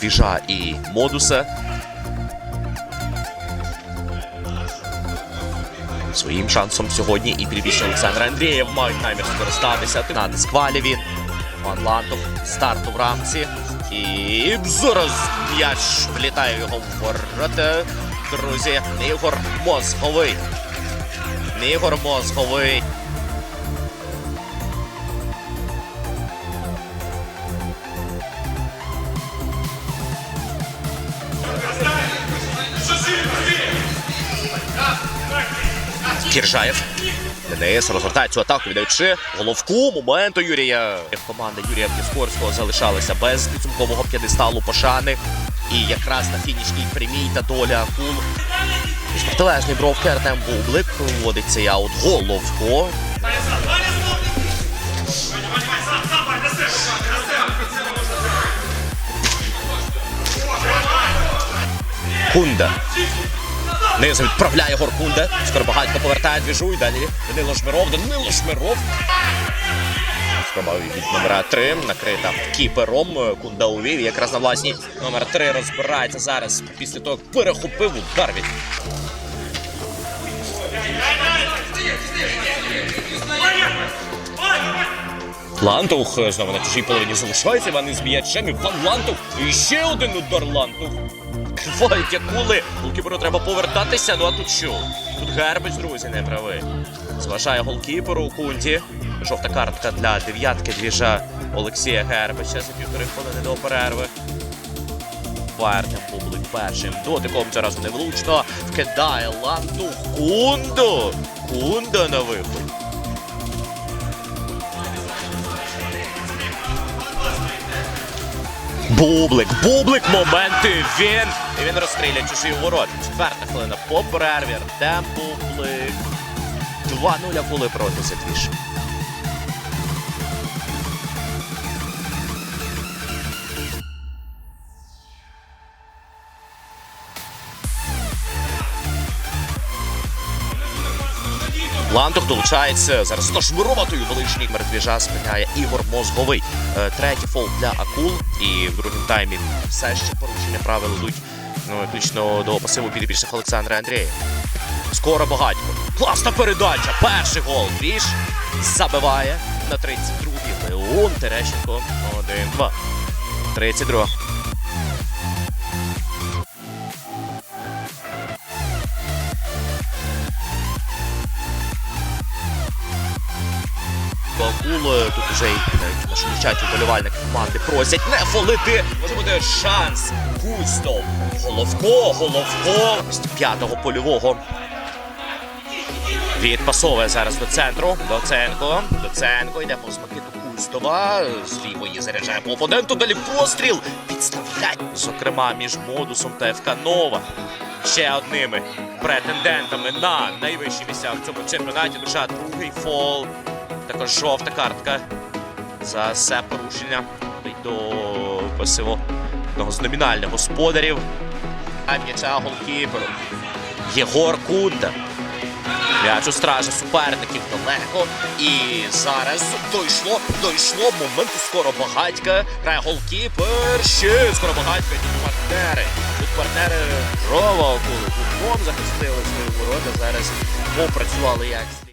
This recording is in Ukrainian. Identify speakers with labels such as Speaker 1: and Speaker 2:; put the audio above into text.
Speaker 1: двіжа і модуса. Своїм шансом сьогодні і підбільше Олександр Андрієв мають намір скористатися. Натиск Валєвін. Пан Лантов старту в рамці. І зараз м'яч влітає його в ворота. Друзі, Ігор Мозговий. Ігор Мозговий. Кіржаєв. ДНС розвертає цю атаку, віддаючи головку моменту Юрія. Команда Юрія Піскорського залишалася без підсумкового п'єдесталу пошани. І якраз на фінішній прямій та доля акул. З протилежної бровки Артем Бублик вводить цей аут головко. Кунда. Низом відправляє Горкунде. Скоробагатько повертає двіжу і далі Данило Шмиров. Данило Шмиров. Спроба від номера 3 накрита кіпером. Кунда увів. Якраз на власній номер 3 розбирається зараз після того, як перехопив удар від. Лантух знову на чужій половині залишається. Іван із м'ячем. Іван Лантух. І ще один удар Лантух. Кривають акули. Голкіперу треба повертатися. Ну а тут що? Тут Гербич, друзі, не правий. Зважає голкіперу у кунді. Жовта картка для дев'ятки двіжа Олексія Гербича за півтори хвилини до перерви. Артем Бублик першим дотиком разу невлучно. Вкидає лантух Кунду. Кунда на виход. Бублик, бублик, моменти він. І він розстріляє чужі ворот. Четверта хвилина по перерві. Артем Бублик. 2-0 були проти Сетвіш. Лантух долучається зараз до швироватою величній мердвіжа спиняє Ігор Мозговий. Е, Третій фол для акул. І в другому таймі все ще порушення правил йдуть ну, виключно до пасиву підбільших Олександра Андрієва. Скоро багатько. Класна передача. Перший гол. Двіж забиває на 32-й. Леон Терещенко 1-2. 32. Акул е, тут уже навіть в нашому чаті вболівальники команди просять не фолити. Може бути шанс. Кустов. Головко, головко. П'ятого польового. Відпасовує зараз до центру. Доценко. Доценко йде повз Микиту Кустова. З лівої заряджає по опоненту. Далі постріл. Підставляє. Зокрема, між модусом та ФК Нова. Ще одними претендентами на найвищі місця в цьому чемпіонаті. Душа другий фол. Також жовта картка за все порушення до пасиво одного з номінальних господарів. А м'яча голкіперу. Єгор Кунда. М'яч у стражі суперників далеко. І зараз дійшло, дійшло моменту скоро багатька. Грає голкіпер. Ще скоро багатька. Тут партнери. Тут партнери Рова акули. Тут захистили свої ворота. Зараз попрацювали як.